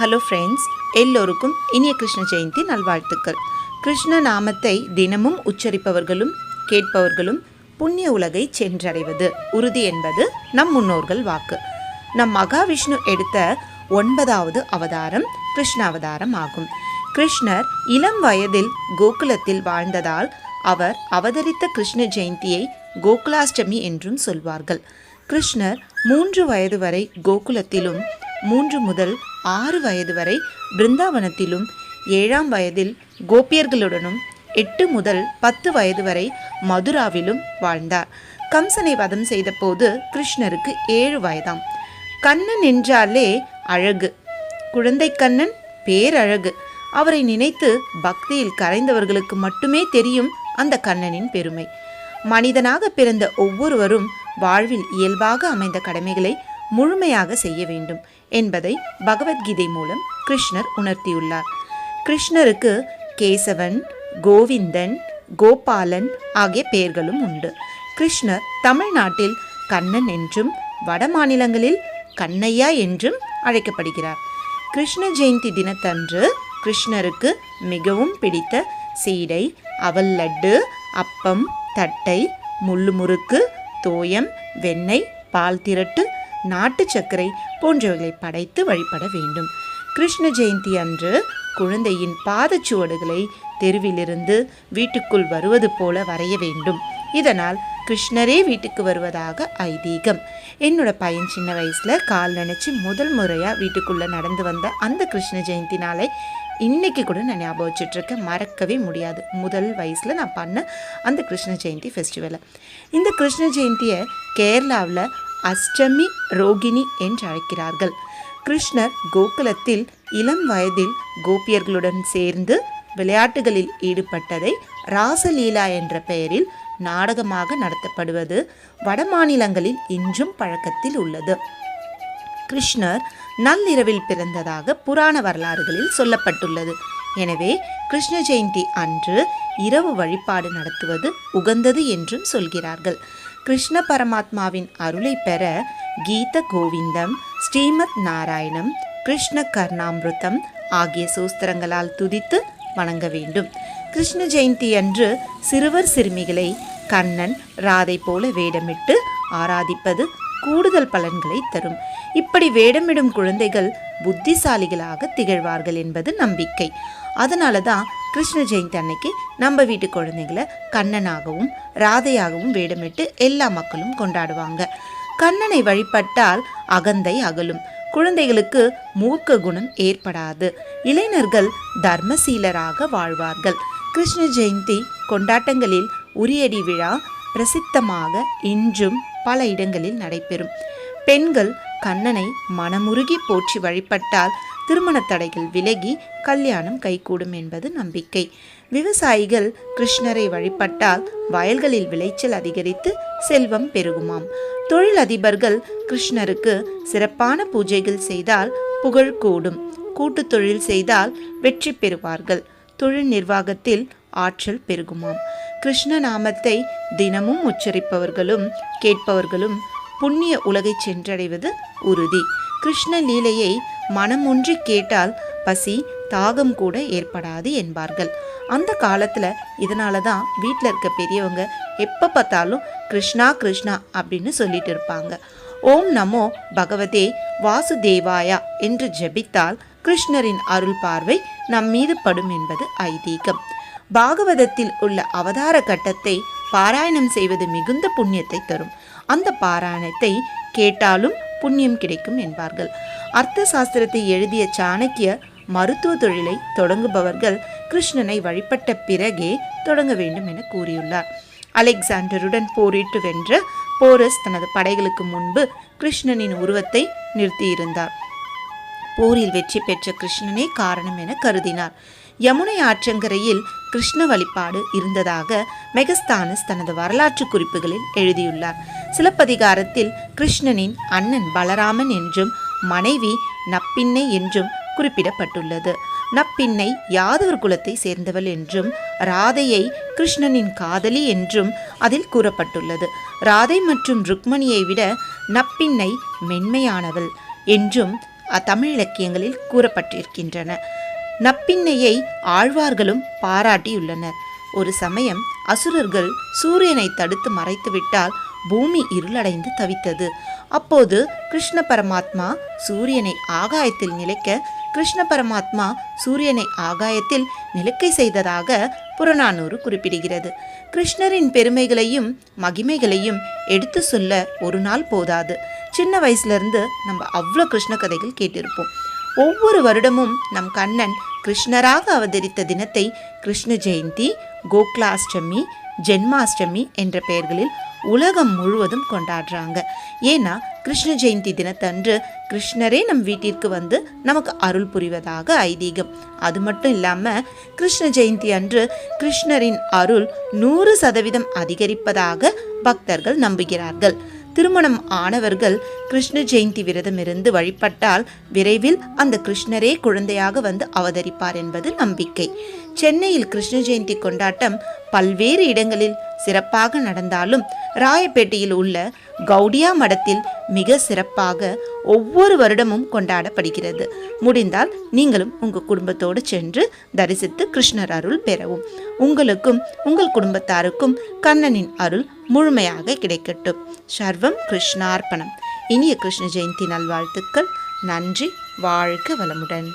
Hello friends எல்லோருக்கும் இனிய கிருஷ்ண ஜெயந்தி நல்வாழ்த்துக்கள். கிருஷ்ண நாமத்தை தினமும் உச்சரிப்பவர்களும் கேட்பவர்களும் புண்ணிய உலகை சென்றடைவது உறுதி என்பது நம் முன்னோர்கள் வாக்கு. நம் மகாவிஷ்ணு எடுத்த ஒன்பதாவது அவதாரம் கிருஷ்ண அவதாரம் ஆகும். கிருஷ்ணர் இளம் வயதில் கோகுலத்தில் வாழ்ந்ததால் அவர் அவதரித்த கிருஷ்ண ஜெயந்தியை கோகுலாஷ்டமி என்றும் சொல்வார்கள். கிருஷ்ணர் மூன்று வயது வரை கோகுலத்திலும் மூன்று முதல் ஆறு வயது வரை பிருந்தாவனத்திலும் ஏழாம் வயதில் கோபியர்களுடனும் எட்டு முதல் பத்து வயது வரை மதுராவிலும் வாழ்ந்தார். கம்சனை வதம் செய்தபோது கிருஷ்ணருக்கு ஏழு வயதாம். கண்ணன் என்றாலே அழகு. குழந்தை கண்ணன் பேரழகு. அவரை நினைத்து பக்தியில் கரைந்தவர்களுக்கு மட்டுமே தெரியும் அந்த கண்ணனின் பெருமை. மனிதனாக பிறந்த ஒவ்வொருவரும் வாழ்வில் இயல்பாக அமைந்த கடமைகளை முழுமையாக செய்ய வேண்டும். என்பதை பகவத்கீதை மூலம் கிருஷ்ணர் உணர்த்தியுள்ளார். கிருஷ்ணருக்கு கேசவன் கோவிந்தன் கோபாலன் ஆகிய பெயர்களும் உண்டு. கிருஷ்ணர் தமிழ்நாட்டில் கண்ணன் என்றும் வட மாநிலங்களில் கண்ணையா என்றும் அழைக்கப்படுகிறார். கிருஷ்ண ஜெயந்தி தினத்தன்று கிருஷ்ணருக்கு மிகவும் பிடித்த சீடை அவல் லட்டு அப்பம் தட்டை முள்ளு முறுக்கு தோயம் வெண்ணெய் பால் திரட்டு நாட்டு சர்க்கரை போன்றவைகளை படைத்து வழிபட வேண்டும். கிருஷ்ண ஜெயந்தி அன்று குழந்தையின் பாதச்சுவடுகளை தெருவிலிருந்து வீட்டுக்குள் வருவது போல வரைய வேண்டும். இதனால் கிருஷ்ணரே வீட்டுக்கு வருவதாக ஐதீகம். என்னோட பையன் சின்ன வயசில் கால் நினச்சி முதல் முறையாக வீட்டுக்குள்ளே நடந்து வந்த அந்த கிருஷ்ண ஜெயந்தி நாளை இன்றைக்கி கூட நான் ஞாபகம் வச்சுட்ருக்கேன். மறக்கவே முடியாது. முதல் வயசில் நான் பண்ண அந்த கிருஷ்ண ஜெயந்தி ஃபெஸ்டிவலை இந்த கிருஷ்ண ஜெயந்தியை கேரளாவில் அஷ்டமி ரோகிணி என்று அழைக்கிறார்கள் கிருஷ்ணர் கோகுலத்தில் இளம் வயதில் கோபியர்களுடன் சேர்ந்து விளையாட்டுகளில் ஈடுபட்டதை ராசலீலா என்ற பெயரில் நாடகமாக நடத்தப்படுவது வடமாநிலங்களில் இன்றும் பழக்கத்தில் உள்ளது. கிருஷ்ணர் நள்ளிரவில் பிறந்ததாக புராண வரலாறுகளில் சொல்லப்பட்டுள்ளது. எனவே கிருஷ்ண ஜெயந்தி அன்று இரவு வழிபாடு நடத்துவது உகந்தது என்றும் சொல்கிறார்கள். கிருஷ்ண பரமாத்மாவின் அருளை பெற கீத கோவிந்தம் ஸ்ரீமத் நாராயணம் கிருஷ்ண கர்ணாமிருத்தம் ஆகிய சூஸ்திரங்களால் துதித்து வணங்க வேண்டும். கிருஷ்ண ஜெயந்தி அன்று சிறுவர் சிறுமிகளை கண்ணன் ராதை போல வேடமிட்டு ஆராதிப்பது கூடுதல் பலன்களை தரும். இப்படி வேடமிடும் குழந்தைகள் புத்திசாலிகளாக திகழ்வார்கள் என்பது நம்பிக்கை. அதனால தான் கிருஷ்ண ஜெயந்தி அன்னைக்கு நம்ம வீட்டு குழந்தைகளை கண்ணனாகவும் ராதையாகவும் வேடமிட்டு எல்லா மக்களும் கொண்டாடுவாங்க. கண்ணனை வழிபட்டால் அகந்தை அகலும். குழந்தைகளுக்கு மூக்க குணம் ஏற்படாது. இளைஞர்கள் தர்மசீலராக வாழ்வார்கள். கிருஷ்ண ஜெயந்தி கொண்டாட்டங்களில் உரியடி விழா பிரசித்தமாக இன்றும் பல இடங்களில் நடைபெறும். பெண்கள் கண்ணனை மனமுருகி போற்றி வழிபட்டால் திருமண தடைகள் விலகி கல்யாணம் கைகூடும் என்பது நம்பிக்கை. விவசாயிகள் கிருஷ்ணரை வழிபட்டால் வயல்களில் விளைச்சல் அதிகரித்து செல்வம் பெருகுமாம். தொழிலதிபர்கள் கிருஷ்ணருக்கு சிறப்பான பூஜைகள் செய்தால் புகழ் கூடும். கூட்டு தொழில் செய்தால் வெற்றி பெறுவார்கள். தொழில் நிர்வாகத்தில் ஆற்றல் பெருகுமாம். கிருஷ்ண நாமத்தை தினமும் உச்சரிப்பவர்களும் கேட்பவர்களும் புண்ணிய உலகை சென்றடைவது உறுதி. கிருஷ்ண லீலையை மனம் ஒன்றி கேட்டால் பசி தாகம் கூட ஏற்படாது என்பார்கள். அந்த காலத்தில் இதனால தான் வீட்டில் இருக்க பெரியவங்க எப்போ பார்த்தாலும் கிருஷ்ணா கிருஷ்ணா அப்படின்னு சொல்லிட்டு இருப்பாங்க. ஓம் நமோ பகவதே வாசுதேவாயா என்று ஜெபித்தால் கிருஷ்ணரின் அருள் பார்வை நம் மீது படும் என்பது ஐதீகம். பாகவதத்தில் உள்ள அவதார கட்டத்தை பாராயணம் செய்வது மிகுந்த புண்ணியத்தை தரும். அந்த பாராயணத்தை கேட்டாலும் புண்ணியம் கிடைக்கும் என்பார்கள். அர்த்த சாஸ்திரத்தை எழுதிய சாணக்கிய மருத்துவ தொழிலை தொடங்குபவர்கள் கிருஷ்ணனை வழிபட்ட பிறகே தொடங்க வேண்டும் என கூறியுள்ளார். அலெக்சாண்டருடன் போரிட்டு வென்ற போரஸ் தனது படைகளுக்கு முன்பு கிருஷ்ணனின் உருவத்தை நிறுத்தியிருந்தார். போரில் வெற்றி பெற்ற கிருஷ்ணனே காரணம் என கருதினார். யமுனை ஆற்றங்கரையில் கிருஷ்ண வழிபாடு இருந்ததாக மெகஸ்தானஸ் தனது வரலாற்று குறிப்புகளில் எழுதியுள்ளார். சிலப்பதிகாரத்தில் கிருஷ்ணனின் அண்ணன் பலராமன் என்றும் மனைவி நப்பின்னை என்றும் குறிப்பிடப்பட்டுள்ளது. நப்பின்னை யாதவர் குலத்தை சேர்ந்தவள் என்றும் ராதையை கிருஷ்ணனின் காதலி என்றும் அதில் கூறப்பட்டுள்ளது. ராதை மற்றும் ருக்மணியை விட நப்பின்னை மென்மையானவள் என்றும் அ- தமிழ் இலக்கியங்களில் கூறப்பட்டிருக்கின்றன. நப்பின்னையை ஆழ்வார்களும் பாராட்டியுள்ளனர். ஒரு சமயம் அசுரர்கள் சூரியனை தடுத்து மறைத்துவிட்டால் பூமி இருளடைந்து தவித்தது. அப்போது கிருஷ்ண பரமாத்மா சூரியனை ஆகாயத்தில் நிலைக்க கிருஷ்ண பரமாத்மா சூரியனை ஆகாயத்தில் நிலைக்கை செய்ததாக புறநானூறு குறிப்பிடுகிறது. கிருஷ்ணரின் பெருமைகளையும் மகிமைகளையும் எடுத்து சொல்ல ஒரு நாள் போதாது. சின்ன வயசுலேருந்து நம்ம அவ்வளோ கிருஷ்ண கதைகள் கேட்டிருப்போம். ஒவ்வொரு வருடமும் நம் கண்ணன் கிருஷ்ணராக அவதரித்த தினத்தை கிருஷ்ண ஜெயந்தி கோகுலாஷ்டமி ஜென்மாஷ்டமி என்ற பெயர்களில் உலகம் முழுவதும் கொண்டாடுறாங்க. ஏன்னா கிருஷ்ண ஜெயந்தி தினத்தன்று கிருஷ்ணரே நம் வீட்டிற்கு வந்து நமக்கு அருள் புரிவதாக ஐதீகம். அது மட்டும் இல்லாமல் கிருஷ்ண ஜெயந்தி அன்று கிருஷ்ணரின் அருள் நூறு சதவீதம் அதிகரிப்பதாக பக்தர்கள் நம்புகிறார்கள். திருமணம் ஆனவர்கள் கிருஷ்ண ஜெயந்தி விரதம் இருந்து வழிபட்டால் விரைவில் அந்த கிருஷ்ணரே குழந்தையாக வந்து அவதரிப்பார் என்பது நம்பிக்கை. சென்னையில் கிருஷ்ண ஜெயந்தி கொண்டாட்டம் பல்வேறு இடங்களில் சிறப்பாக நடந்தாலும் ராயப்பேட்டையில் உள்ள கௌடியா மடத்தில் மிக சிறப்பாக ஒவ்வொரு வருடமும் கொண்டாடப்படுகிறது. முடிந்தால் நீங்களும் உங்கள் குடும்பத்தோடு சென்று தரிசித்து கிருஷ்ணர் அருள் பெறவும். உங்களுக்கும் உங்கள் குடும்பத்தாருக்கும் கண்ணனின் அருள் முழுமையாக கிடைக்கட்டும். சர்வம் கிருஷ்ணார்ப்பணம். இனிய கிருஷ்ண ஜெயந்தி நல்வாழ்த்துக்கள். நன்றி. வாழ்க வளமுடன்.